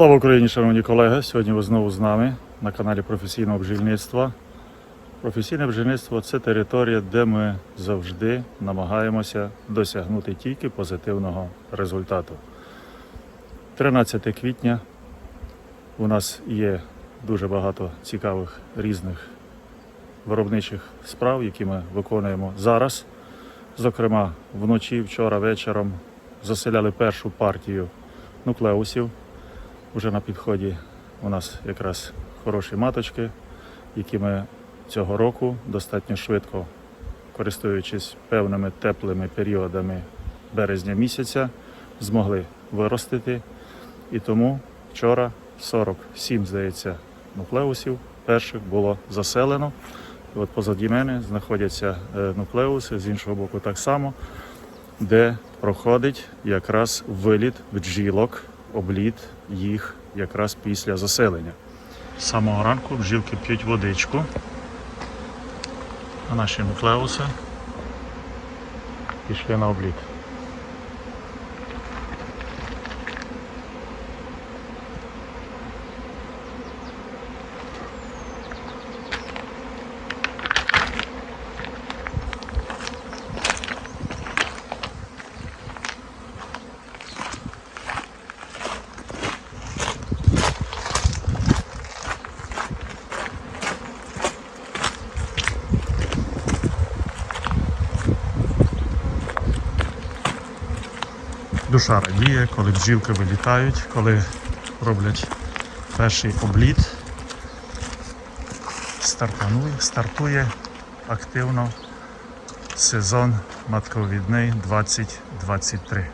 Слава Україні, шановні колеги! Сьогодні ви знову з нами на каналі професійного бджільництва. Професійне бджільництво це територія, де ми завжди намагаємося досягнути тільки позитивного результату. 13 квітня у нас є дуже багато цікавих різних виробничих справ, які ми виконуємо зараз. Зокрема, вночі, вчора вечором заселяли першу партію нуклеусів. Уже на підході у нас якраз хороші маточки, які ми цього року достатньо швидко, користуючись певними теплими періодами березня місяця, змогли виростити. І тому вчора 47, здається, нуклеусів перших було заселено. От позаді мене знаходяться е, нуклеуси, з іншого боку так само, де проходить якраз виліт бджілок, обліт їх якраз після заселення. З самого ранку бджілки п'ють водичку, на наші нуклеуси пішли на обліт. Душа радіє, коли бджілки вилітають, коли роблять перший обліт. Стартанує, стартує активно сезон матковідний 2023.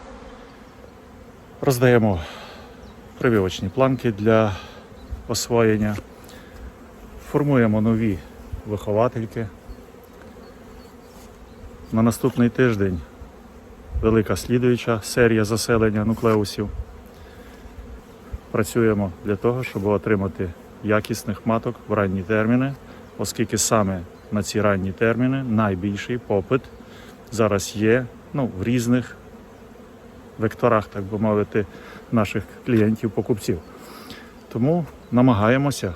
Роздаємо прививочні планки для освоєння. Формуємо нові виховательки. На наступний тиждень велика слідуюча серія заселення нуклеусів. Працюємо для того, щоб отримати якісних маток в ранні терміни, оскільки саме на ці ранні терміни найбільший попит зараз є ну, в різних векторах, так би мовити, наших клієнтів-покупців. Тому намагаємося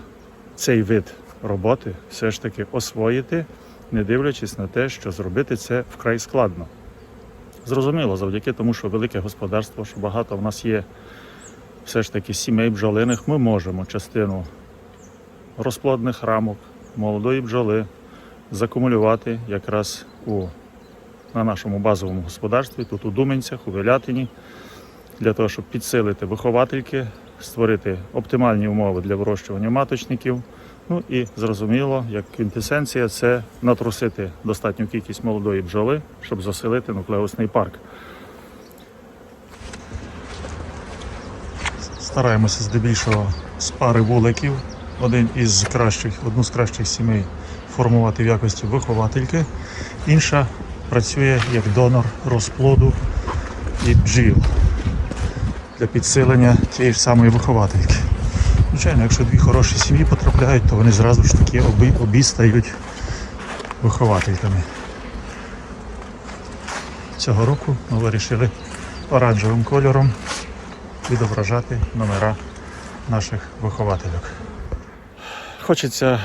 цей вид роботи все ж таки освоїти, не дивлячись на те, що зробити це вкрай складно. Зрозуміло, завдяки тому, що велике господарство, що багато в нас є все ж таки сімей бджолиних, ми можемо частину розплодних рамок, молодої бджоли закумулювати якраз у, на нашому базовому господарстві, тут у Думенцях, у Велятині, для того, щоб підсилити виховательки, створити оптимальні умови для вирощування маточників. Ну і зрозуміло, як квінтесенція це натрусити достатню кількість молодої бджоли, щоб заселити нуклеусний парк. Стараємося здебільшого з пари вуликів, один із кращих, одну з кращих сімей формувати в якості виховательки, інша працює як донор розплоду і бджіл для підсилення тієї ж самої виховательки. Звичайно, якщо дві хороші сім'ї потрапляють, то вони зразу ж таки обі, обі стають виховательками. Цього року ми вирішили оранжевим кольором відображати номера наших виховательок. Хочеться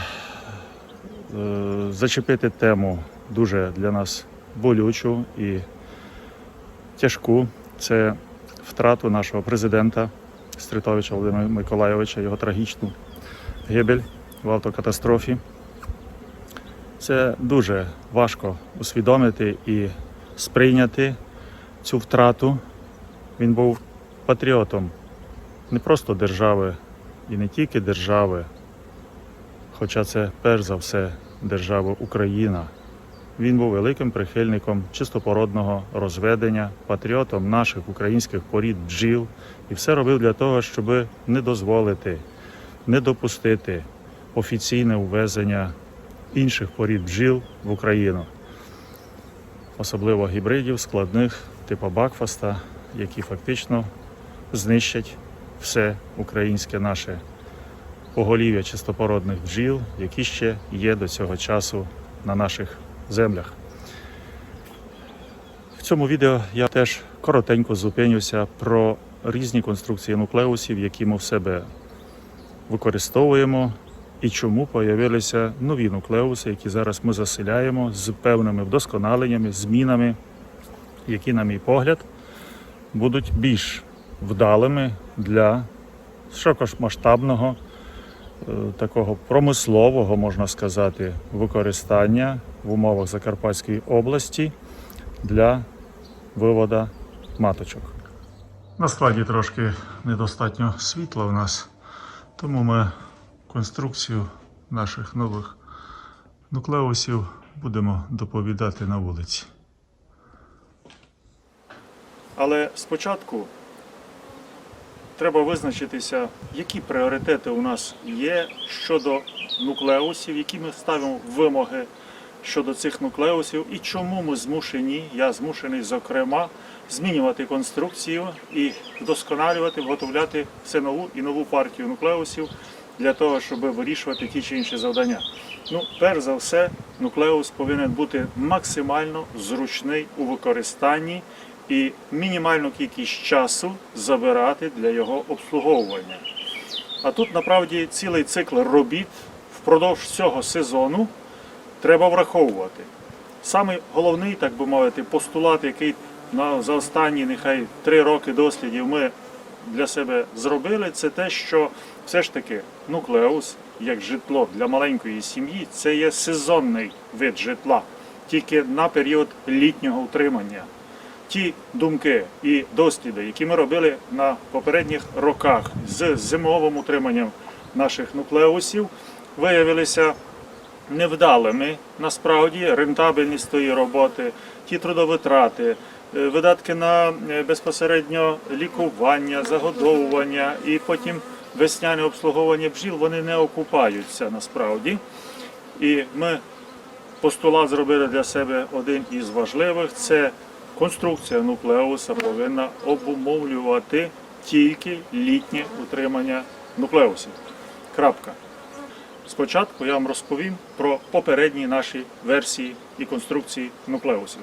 е, зачепити тему дуже для нас болючу і тяжку. Це втрату нашого президента Стритовича Володимира Миколайовича, його трагічну гибель в автокатастрофі. Це дуже важко усвідомити і сприйняти цю втрату. Він був патріотом не просто держави і не тільки держави, хоча це перш за все держава Україна. Він був великим прихильником чистопородного розведення, патріотом наших українських порід бджіл. І все робив для того, щоб не дозволити, не допустити офіційне ввезення інших порід бджіл в Україну, особливо гібридів складних типу Бакфаста, які фактично знищать все українське наше поголів'я чистопородних бджіл, які ще є до цього часу на наших землях. В цьому відео я теж коротенько зупинюся про різні конструкції нуклеусів, які ми в себе використовуємо, і чому появилися нові нуклеуси, які зараз ми заселяємо з певними вдосконаленнями, змінами, які, на мій погляд, будуть більш вдалими для широкомасштабного е, такого промислового, можна сказати, використання в умовах Закарпатської області для вивода маточок. Насправді трошки недостатньо світла в нас, тому ми конструкцію наших нових нуклеусів будемо доповідати на вулиці. Але спочатку треба визначитися, які пріоритети у нас є щодо нуклеусів, які ми ставимо вимоги щодо цих нуклеусів і чому ми змушені, я змушений, зокрема, змінювати конструкцію і вдосконалювати, виготовляти все нову і нову партію нуклеусів для того, щоб вирішувати ті чи інші завдання. Ну, перш за все, нуклеус повинен бути максимально зручний у використанні і мінімальну кількість часу забирати для його обслуговування. А тут насправді цілий цикл робіт впродовж цього сезону треба враховувати. Саме головний, так би мовити, постулат, який на, за останні нехай три роки дослідів ми для себе зробили, це те, що все ж таки нуклеус, як житло для маленької сім'ї, це є сезонний вид житла, тільки на період літнього утримання. Ті думки і досліди, які ми робили на попередніх роках з зимовим утриманням наших нуклеусів, виявилися невдалими насправді рентабельність тої роботи, ті трудовитрати, е, видатки на е, безпосередньо лікування, загодовування і потім весняне обслуговування бджіл вони не окупаються насправді. І ми постулат зробили для себе один із важливих це конструкція нуклеуса повинна обумовлювати тільки літнє утримання нуклеусів. Крапка. Спочатку я вам розповім про попередні наші версії і конструкції нуклеусів.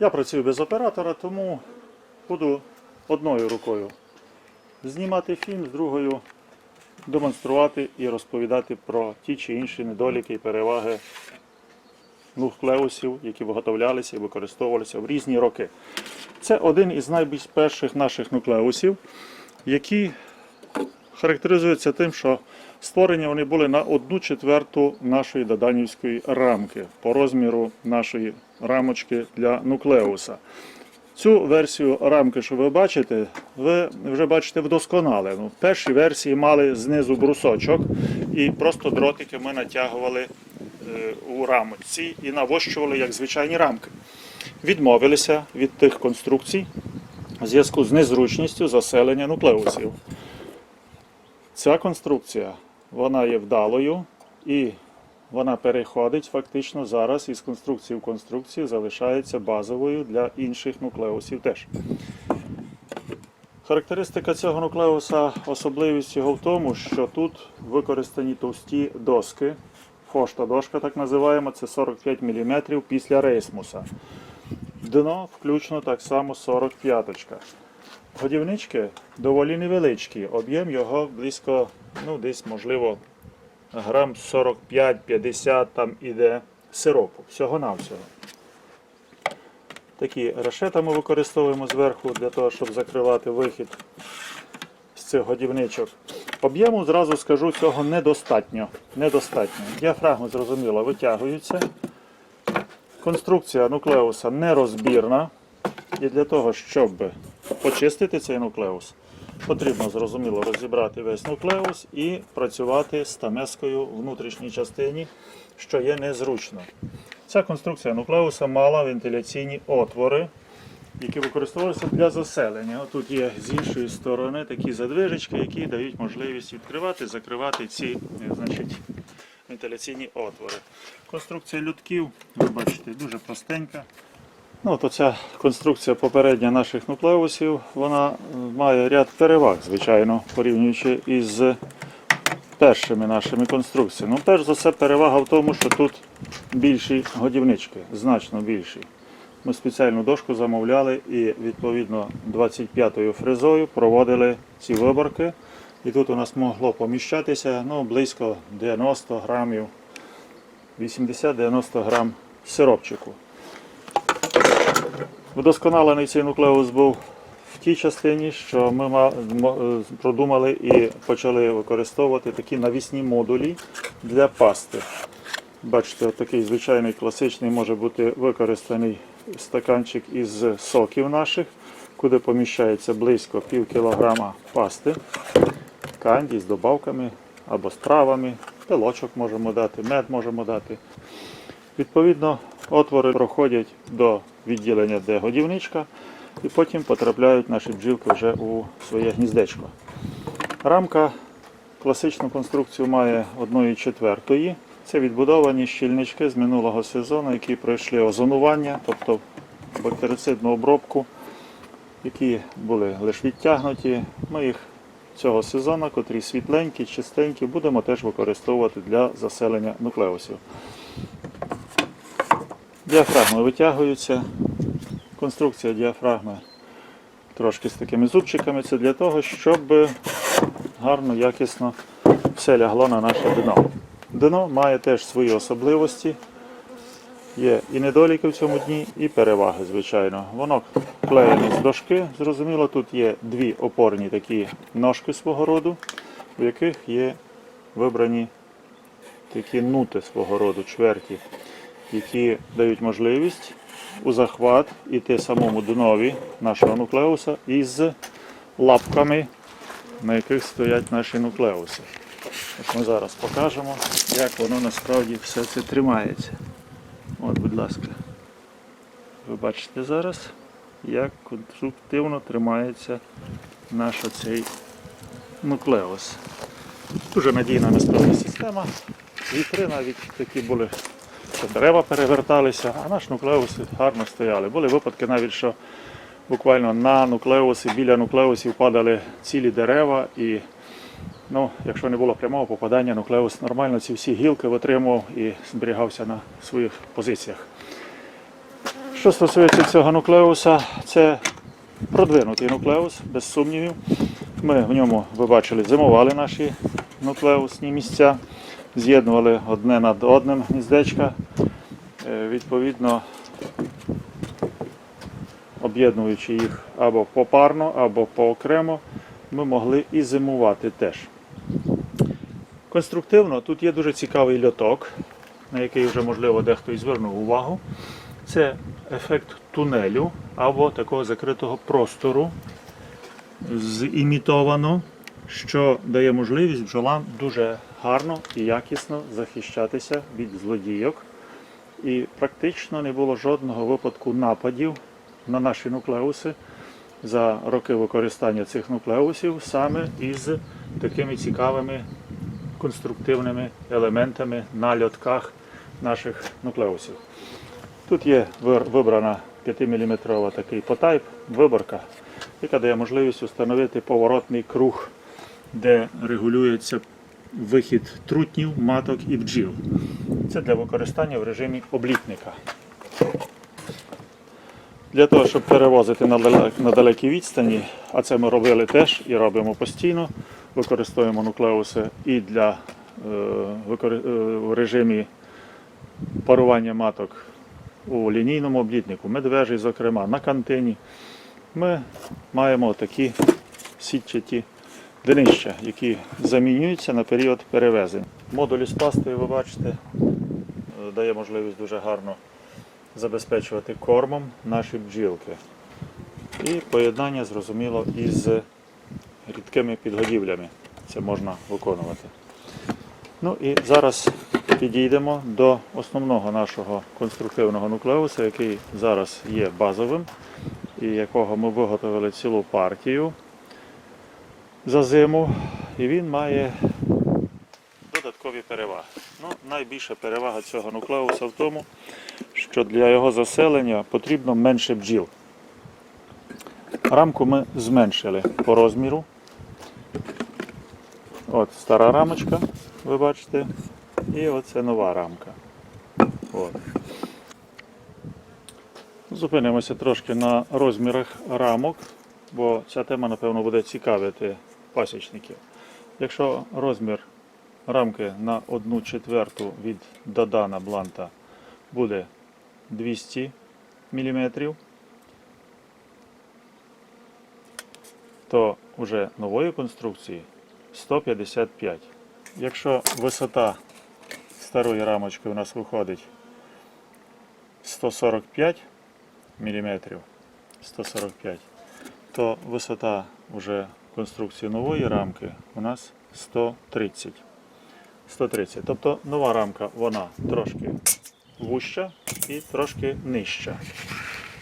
Я працюю без оператора, тому буду одною рукою знімати фільм, з другою демонструвати і розповідати про ті чи інші недоліки і переваги нуклеусів, які виготовлялися і використовувалися в різні роки. Це один із найбільш перших наших нуклеусів, які характеризуються тим, що створені вони були на одну четверту нашої доданівської рамки по розміру нашої рамочки для нуклеуса. Цю версію рамки, що ви бачите, ви вже бачите вдосконалену. Перші версії мали знизу брусочок, і просто дротики ми натягували е, у рамочці і навощували як звичайні рамки. Відмовилися від тих конструкцій в зв'язку з незручністю заселення нуклеусів. Ця конструкція вона є вдалою і вона переходить фактично зараз із конструкції в конструкцію, залишається базовою для інших нуклеусів теж. Характеристика цього нуклеуса, особливість його в тому, що тут використані товсті доски. Фошта дошка, так називаємо, це 45 мм після рейсмуса. Дно включно так само 45 -очка. Годівнички доволі невеличкі, об'єм його близько, ну десь, можливо, грам 45-50 там іде сиропу, всього-навсього. Такі решета ми використовуємо зверху для того, щоб закривати вихід з цих годівничок. Об'єму, зразу скажу, цього недостатньо. недостатньо. Діафрагми, зрозуміло, витягуються. Конструкція нуклеуса нерозбірна. І для того, щоб почистити цей нуклеус, потрібно зрозуміло розібрати весь нуклеус і працювати з тамескою в внутрішній частині, що є незручно. Ця конструкція нуклеуса мала вентиляційні отвори, які використовуються для заселення. Тут є з іншої сторони такі задвижечки, які дають можливість відкривати, закривати ці е, значить, вентиляційні отвори. Конструкція людків, ви бачите, дуже простенька. Ну, от оця конструкція попередня наших нуклеусів, вона має ряд переваг, звичайно, порівнюючи із першими нашими конструкціями. Ну, перш за все, перевага в тому, що тут більші годівнички, значно більші. Ми спеціальну дошку замовляли і відповідно 25-ю фрезою проводили ці виборки. І тут у нас могло поміщатися ну, близько 90 грамів, 80-90 грам сиропчику. Вдосконалений цей нуклеус був в тій частині, що ми продумали і почали використовувати такі навісні модулі для пасти. Бачите, такий звичайний класичний може бути використаний стаканчик із соків наших, куди поміщається близько пів кілограма пасти, канді з добавками або з травами, пилочок можемо дати, мед можемо дати. Відповідно, отвори проходять до відділення, де годівничка, і потім потрапляють наші бджілки вже у своє гніздечко. Рамка класичну конструкцію має 1 четвертої. Це відбудовані щільнички з минулого сезону, які пройшли озонування, тобто бактерицидну обробку, які були лише відтягнуті. Ми їх цього сезону, котрі світленькі, чистенькі, будемо теж використовувати для заселення нуклеусів. Діафрагми витягуються. Конструкція діафрагми трошки з такими зубчиками. Це для того, щоб гарно, якісно все лягло на наше дно. Дно має теж свої особливості. Є і недоліки в цьому дні, і переваги, звичайно. Воно клеєне з дошки. Зрозуміло, тут є дві опорні такі ножки свого роду, в яких є вибрані такі нути свого роду, чверті, які дають можливість у захват іти самому днові нашого нуклеуса із лапками, на яких стоять наші нуклеуси. От ми зараз покажемо, як воно насправді все це тримається. От, будь ласка. Ви бачите зараз, як конструктивно тримається наш оцей нуклеус. Дуже надійна насправді система. Вітри навіть такі були, що дерева переверталися, а наш нуклеуси гарно стояли. Були випадки навіть, що буквально на нуклеуси, біля нуклеусів падали цілі дерева і Ну, якщо не було прямого попадання, нуклеус нормально ці всі гілки витримував і зберігався на своїх позиціях. Що стосується цього нуклеуса, це продвинутий нуклеус, без сумнівів. Ми в ньому, ви бачили, зимували наші нуклеусні місця, з'єднували одне над одним гніздечка. Е, Відповідно, об'єднуючи їх або попарно, або поокремо, ми могли і зимувати теж. Конструктивно тут є дуже цікавий льоток, на який вже, можливо, дехто і звернув увагу. Це ефект тунелю або такого закритого простору, зімітовано, що дає можливість бджолам дуже гарно і якісно захищатися від злодійок. І практично не було жодного випадку нападів на наші нуклеуси за роки використання цих нуклеусів саме із такими цікавими конструктивними елементами на льотках наших нуклеусів. Тут є вибрана 5-мм такий потайп, виборка, яка дає можливість встановити поворотний круг, де регулюється вихід трутнів, маток і бджіл. Це для використання в режимі облітника. Для того, щоб перевозити на далек- далекій відстані, а це ми робили теж і робимо постійно, використовуємо нуклеуси і для е, е, в режимі парування маток у лінійному облітнику, медвежий, зокрема, на кантині. Ми маємо такі сітчаті днища, які замінюються на період перевезень. Модулі з пастою, ви бачите, е, дає можливість дуже гарно забезпечувати кормом наші бджілки. І поєднання, зрозуміло, із рідкими підгодівлями. Це можна виконувати. Ну і зараз підійдемо до основного нашого конструктивного нуклеуса, який зараз є базовим, і якого ми виготовили цілу партію за зиму. І він має додаткові переваги. Ну, найбільша перевага цього нуклеуса в тому, що для його заселення потрібно менше бджіл. Рамку ми зменшили по розміру. От стара рамочка, ви бачите, і оце нова рамка. От. Зупинимося трошки на розмірах рамок, бо ця тема, напевно, буде цікавити пасічників. Якщо розмір рамки на 1 четверту від Дадана Бланта буде 200 мм, то вже нової конструкції 155. Якщо висота старої рамочки у нас виходить 145 мм, 145, то висота вже конструкції нової рамки у нас 130. 130. Тобто нова рамка вона трошки вуща і трошки нижча.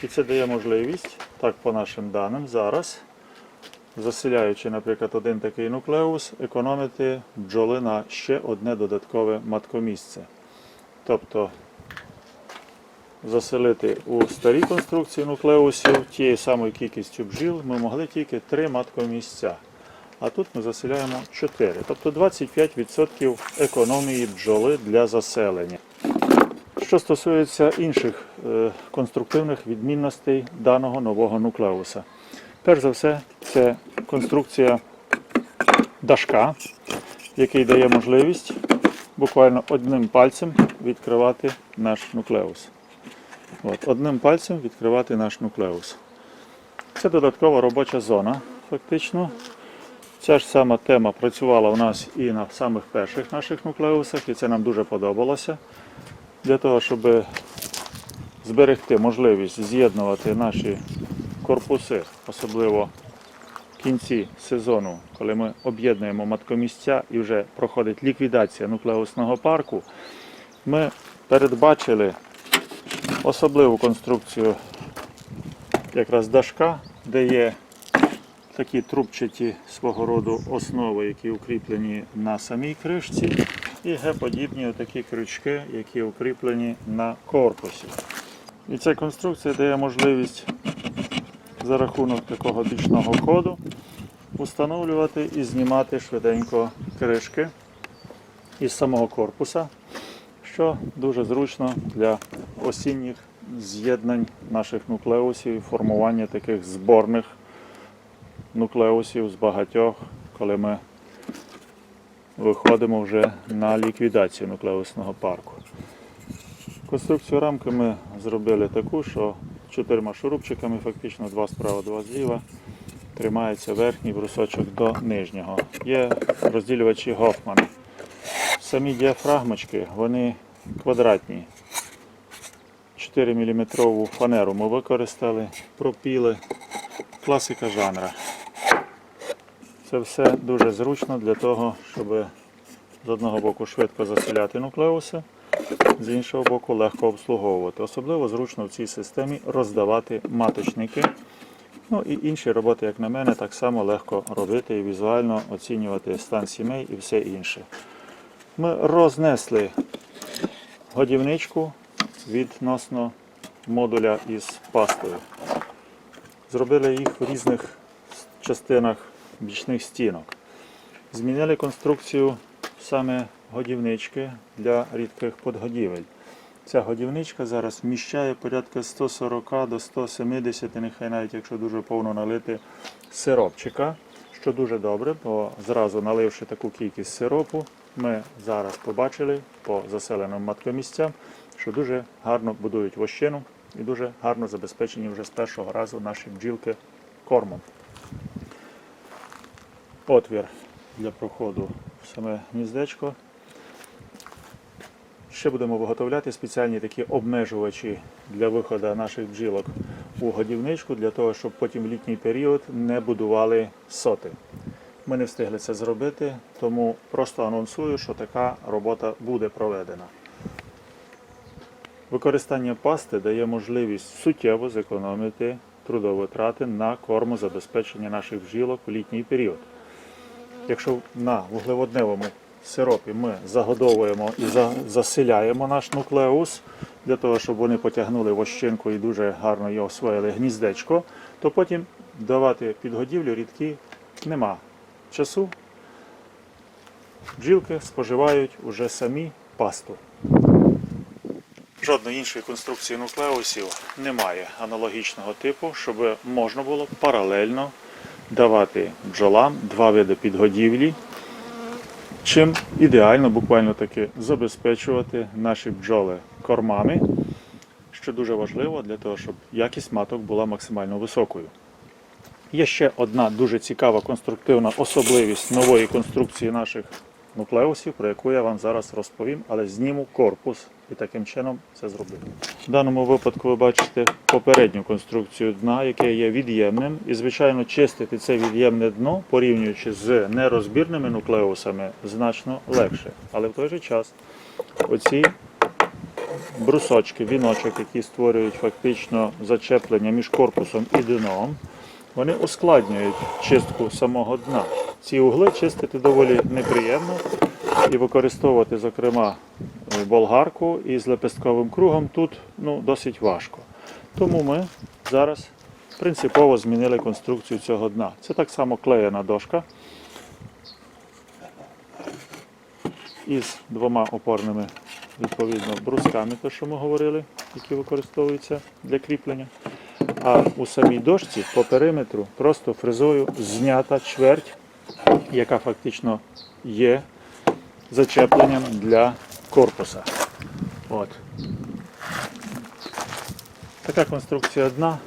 І це дає можливість, так по нашим даним, зараз, заселяючи, наприклад, один такий нуклеус, економити бджоли на ще одне додаткове маткомісце. Тобто заселити у старій конструкції нуклеусів тією самою кількістю бджіл ми могли тільки 3 маткомісця. А тут ми заселяємо 4. Тобто 25% економії бджоли для заселення. Що стосується інших е, конструктивних відмінностей даного нового нуклеуса. Перш за все, це конструкція дашка, який дає можливість буквально одним пальцем відкривати наш нуклеус. От, одним пальцем відкривати наш нуклеус. Це додаткова робоча зона, фактично. Ця ж сама тема працювала у нас і на самих перших наших нуклеусах, і це нам дуже подобалося. Для того, щоб зберегти можливість з'єднувати наші корпуси, особливо в кінці сезону, коли ми об'єднуємо маткомісця і вже проходить ліквідація нуклеусного парку, ми передбачили особливу конструкцію якраз дашка, де є такі трубчаті свого роду основи, які укріплені на самій кришці, і Г-подібні такі крючки, які укріплені на корпусі. І ця конструкція дає можливість за рахунок такого бічного ходу встановлювати і знімати швиденько кришки із самого корпуса, що дуже зручно для осінніх з'єднань наших нуклеусів формування таких зборних нуклеусів з багатьох, коли ми виходимо вже на ліквідацію нуклеусного парку. Конструкцію рамки ми зробили таку, що чотирма шурупчиками, фактично два справа, два зліва, тримається верхній брусочок до нижнього. Є розділювачі Гофмана. Самі діафрагмочки, вони квадратні. 4 мм фанеру ми використали, пропіли. Класика жанра. Це все дуже зручно для того, щоб з одного боку швидко заселяти нуклеуси, з іншого боку легко обслуговувати. Особливо зручно в цій системі роздавати маточники. Ну і інші роботи, як на мене, так само легко робити і візуально оцінювати стан сімей і все інше. Ми рознесли годівничку відносно модуля із пастою. Зробили їх в різних частинах бічних стінок. Змінили конструкцію саме годівнички для рідких подгодівель. Ця годівничка зараз вміщає порядка 140 до 170, нехай навіть якщо дуже повно налити сиропчика, що дуже добре, бо зразу наливши таку кількість сиропу, ми зараз побачили по заселеним маткомісцям, що дуже гарно будують вощину і дуже гарно забезпечені вже з першого разу наші бджілки кормом. Отвір для проходу в саме гніздечко. Ще будемо виготовляти спеціальні такі обмежувачі для виходу наших бджілок у годівничку, для того, щоб потім в літній період не будували соти. Ми не встигли це зробити, тому просто анонсую, що така робота буде проведена. Використання пасти дає можливість суттєво зекономити трудовитрати на кормозабезпечення наших бджілок у літній період. Якщо на вуглеводневому сиропі ми загодовуємо і за- заселяємо наш нуклеус для того, щоб вони потягнули вощинку і дуже гарно його освоїли гніздечко, то потім давати підгодівлю рідкі нема часу. Бджілки споживають уже самі пасту. Жодної іншої конструкції нуклеусів немає аналогічного типу, щоб можна було паралельно давати бджолам два види підгодівлі, чим ідеально буквально таки забезпечувати наші бджоли кормами, що дуже важливо для того, щоб якість маток була максимально високою. Є ще одна дуже цікава конструктивна особливість нової конструкції наших нуклеусів, про яку я вам зараз розповім, але зніму корпус і таким чином це зроблю. В даному випадку ви бачите попередню конструкцію дна, яке є від'ємним. І, звичайно, чистити це від'ємне дно, порівнюючи з нерозбірними нуклеусами, значно легше. Але в той же час оці брусочки, віночок, які створюють фактично зачеплення між корпусом і дном, вони ускладнюють чистку самого дна. Ці угли чистити доволі неприємно і використовувати, зокрема, е, болгарку із лепестковим кругом тут ну, досить важко. Тому ми зараз принципово змінили конструкцію цього дна. Це так само клеєна дошка із двома опорними відповідно брусками, те, що ми говорили, які використовуються для кріплення. А у самій дошці по периметру просто фрезою знята чверть, яка фактично є зачепленням для корпуса. От. Така конструкція дна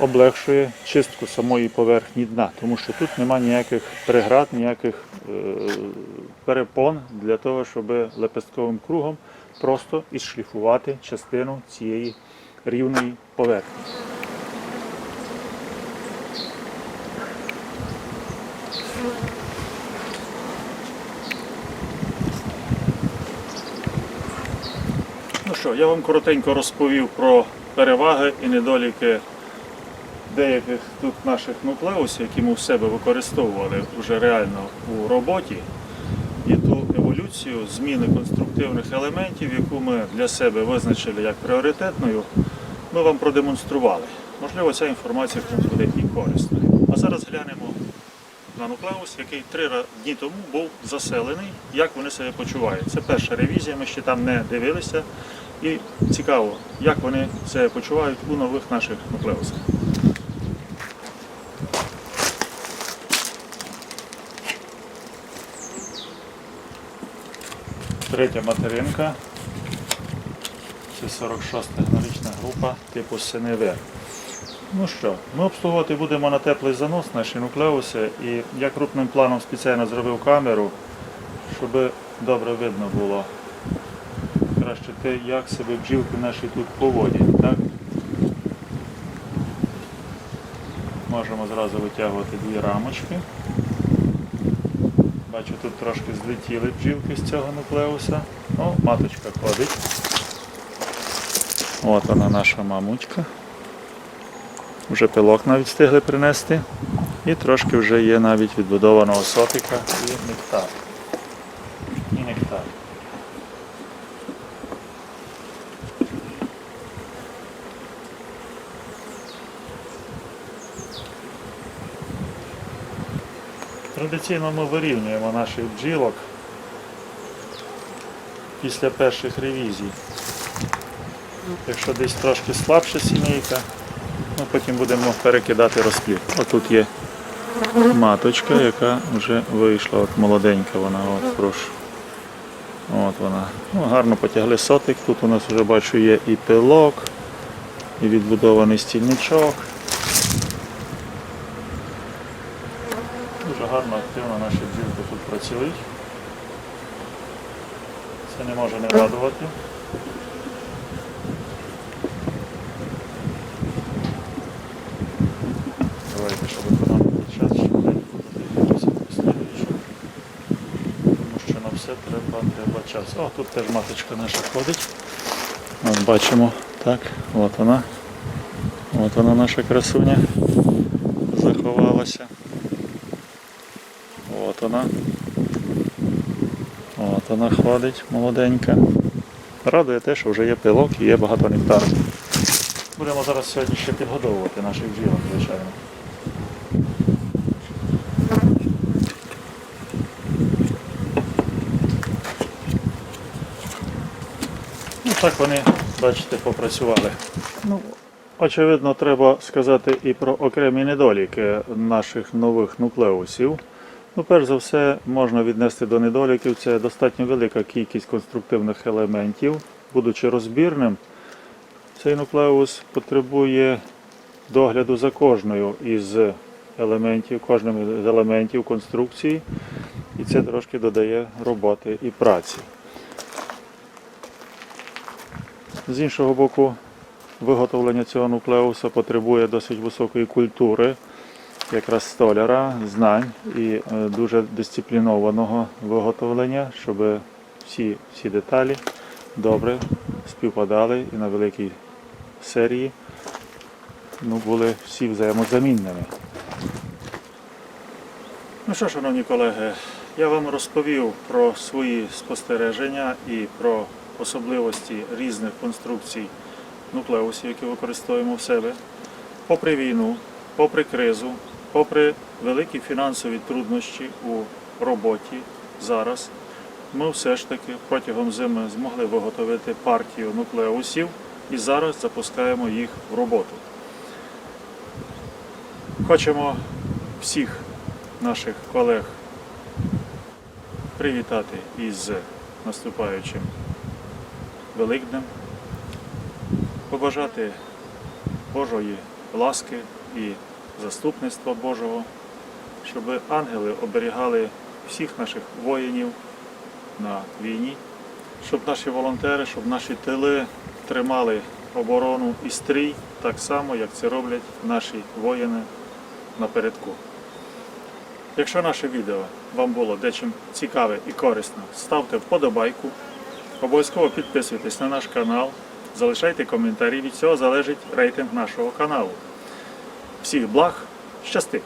облегшує чистку самої поверхні дна, тому що тут нема ніяких преград, ніяких е, перепон для того, щоб лепестковим кругом просто ізшліфувати частину цієї рівної поверхні. Ну що, я вам коротенько розповів про переваги і недоліки деяких тут наших нуклеусів, які ми в себе використовували вже реально у роботі, і ту еволюцію зміни конструктивних елементів, яку ми для себе визначили як пріоритетною, ми вам продемонстрували. Можливо, ця інформація комусь буде і корисною. А зараз глянемо на нуклеус, який три дні тому був заселений, як вони себе почувають. Це перша ревізія, ми ще там не дивилися. І цікаво, як вони себе почувають у нових наших нуклеусах. Третя материнка. Це 46 гнорічна група типу СНВ. Ну що, ми обслуговувати будемо на теплий занос наші нуклеуси і я крупним планом спеціально зробив камеру, щоб добре видно було краще те, як себе бджілки наші тут поводять. Так? Можемо зразу витягувати дві рамочки. Бачу, тут трошки злетіли бджілки з цього нуклеуса. О, маточка ходить. От вона наша мамучка. Вже пилок навіть встигли принести. І трошки вже є навіть відбудованого сотика і нектар. І нектар. Традиційно ми вирівнюємо наших бджілок після перших ревізій. Якщо десь трошки слабша сімейка, ми потім будемо перекидати розплід. Отут є маточка, яка вже вийшла, от молоденька вона, от прошу. От вона. Ну, гарно потягли сотик. Тут у нас вже бачу є і пилок, і відбудований стільничок. Дуже гарно, активно наші бджілки тут працюють. Це не може не радувати. Давайте, щоб економити час, швиденько подивимося послідуючу. Тому що на все треба, треба час. О, тут теж маточка наша ходить. От бачимо, так, от вона. От вона наша красуня заховалася. От вона. От вона ходить, молоденька. Радує те, що вже є пилок і є багато нектару. Будемо зараз сьогодні ще підгодовувати наших бджілок, звичайно. Так вони, бачите, попрацювали. Ну, очевидно, треба сказати і про окремі недоліки наших нових нуклеусів. Ну, перш за все, можна віднести до недоліків. Це достатньо велика кількість конструктивних елементів. Будучи розбірним, цей нуклеус потребує догляду за кожною із елементів, кожним із елементів конструкції, і це трошки додає роботи і праці. З іншого боку, виготовлення цього нуклеуса потребує досить високої культури, якраз столяра, знань і е, дуже дисциплінованого виготовлення, щоб всі, всі деталі добре співпадали і на великій серії ну, були всі взаємозамінними. Ну що, шановні колеги, я вам розповів про свої спостереження і про особливості різних конструкцій нуклеусів, які використовуємо в себе. Попри війну, попри кризу, попри великі фінансові труднощі у роботі зараз, ми все ж таки протягом зими змогли виготовити партію нуклеусів і зараз запускаємо їх в роботу. Хочемо всіх наших колег привітати із наступаючим Великднем, побажати Божої ласки і заступництва Божого, щоб ангели оберігали всіх наших воїнів на війні, щоб наші волонтери, щоб наші тили тримали оборону і стрій так само, як це роблять наші воїни напередку. Якщо наше відео вам було дечим цікаве і корисно, ставте вподобайку, обов'язково підписуйтесь на наш канал, залишайте коментарі, від цього залежить рейтинг нашого каналу. Всіх благ, щасти!